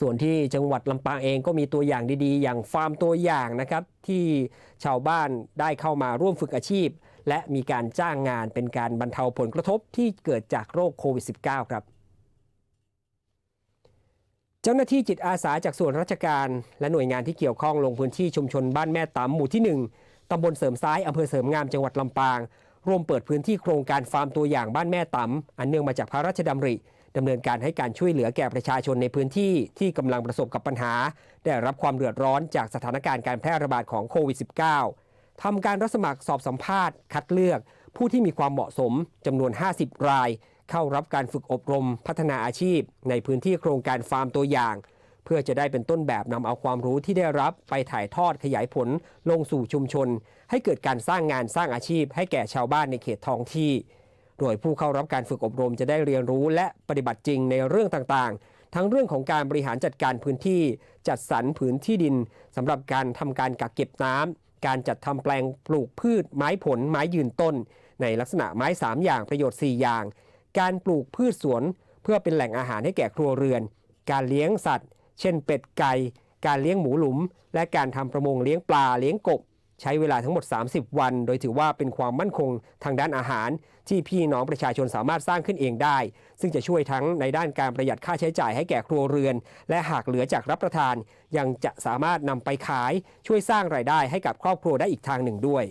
ส่วนที่จังหวัดลำปางเองก็มีตัวอย่างดีๆ อย่างฟาร์มตัวอย่างนะครับ ที่ชาวบ้านได้เข้ามาร่วมฝึกอาชีพ และมีการจ้างงานเป็นการบรรเทาผลกระทบที่เกิดจากโรคโควิด -19 ครับ เจ้าหน้าที่จิตอาสาจากส่วนราชการ และหน่วยงานที่เกี่ยวข้องลงพื้นที่ชุมชนบ้านแม่ตำหมู่ที่ 1ตำบลเสริมซ้ายอำเภอเสริมงามจังหวัดลำปาง ร่วมเปิดพื้นที่โครงการฟาร์มตัวอย่างบ้านแม่ตำอันเนื่องมาจากพระราชดำริ ดำเนินการให้การช่วยเหลือแก่ประชาชนในพื้นที่ที่กำลังประสบกับปัญหา ได้รับความเดือดร้อนจากสถานการณ์การแพร่ระบาดของโควิด -19 ทำการรับสมัครสอบสัมภาษณ์ คัดเลือก ผู้ที่มีความเหมาะสมจำนวน 50 ราย เข้ารับการฝึกอบรมพัฒนาอาชีพ ในพื้นที่โครงการฟาร์มตัวอย่าง เพื่อจะได้เป็นต้นแบบนำเอาความรู้ที่ได้รับไปถ่ายทอดขยายผลลงสู่ชุมชน ให้เกิดการสร้างงานสร้างอาชีพ ให้แก่ชาวบ้านในเขตท้องที่ โดยผู้เข้ารับการฝึกอบรมจะได้เรียนรู้และปฏิบัติจริงในเรื่องต่างๆ ทั้งเรื่องของการบริหารจัดการพื้นที่ จัดสรรผืนที่ดินสำหรับการทำการกักเก็บน้ำการจัดทำแปลงปลูกพืช ไม้ผล ไม้ยืนต้น ในลักษณะไม้ 3 อย่างประโยชน์ 4 อย่าง การปลูกพืชสวน เพื่อเป็นแหล่งอาหารให้แก่ครัวเรือน การเลี้ยงสัตว์ เช่น เป็ดไก่การเลี้ยงหมูหลุม และการทำประมงเลี้ยงปลาเลี้ยงกบ ใช้เวลาทั้งหมด 30 วัน โดยถือว่าเป็นความมั่นคงทางด้านอาหาร ที่พี่น้องประชาชนสามารถสร้างขึ้นเองได้ ซึ่งจะช่วยทั้งในด้านการประหยัดค่าใช้จ่ายให้แก่ครัวเรือน และหากเหลือจากรับประทาน ยังจะสามารถนำไปขาย ช่วยสร้างรายได้ให้กับครอบครัวได้อีกทางหนึ่งด้วย